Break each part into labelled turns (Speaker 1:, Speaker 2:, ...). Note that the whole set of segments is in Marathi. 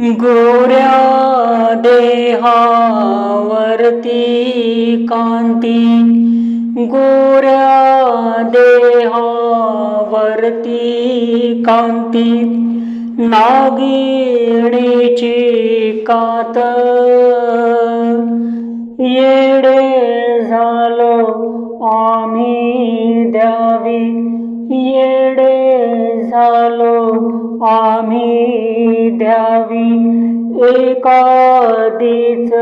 Speaker 1: गोऱ्या देहावरती कांती गोऱ्या देहावरती कांती नागिणीची कात. येडे झालो आम्ही द्यावी येडे झालो आम्ही करावी एकादीच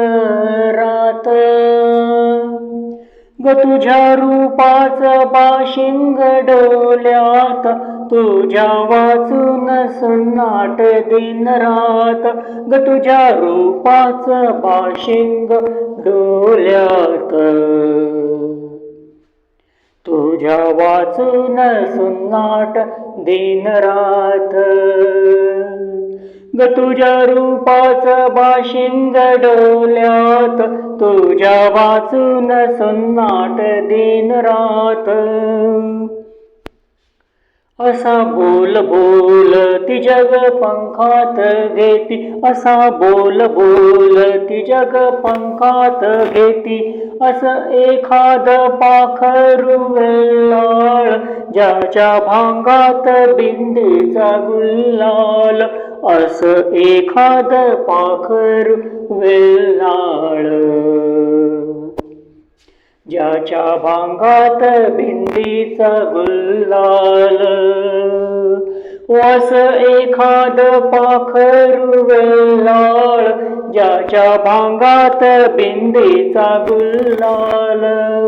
Speaker 1: रात. ग तुझ्या रूपाच बाशिंग डोल्यात. तुझ्या वाचून सुन्नाट दिन रात. ग तुझ्या रूपाच बाशिंग डोल्यात. तुझ्या वाचून सुन्नाट दिन रात. ग तुझ्या रूपाच बाशिंद डोल्यात तुझ्या वाचून सन्नाट दिन रात. असा बोल बोल ती जग पंखात घेती. असा बोल बोल ती जग पंखात घेती. असं एखाद पाखरू वेल्लाळ ज्याच्या भांगात बिंदीचा गुल्लाळ असं एखाद पाखर वेल्लाळ ज्याच्या भांगात बिंदीचा गुल्लाल. वास एखाद पाखर वेल्लाळ ज्याच्या भांगात बिंदीचा गुल्लाल.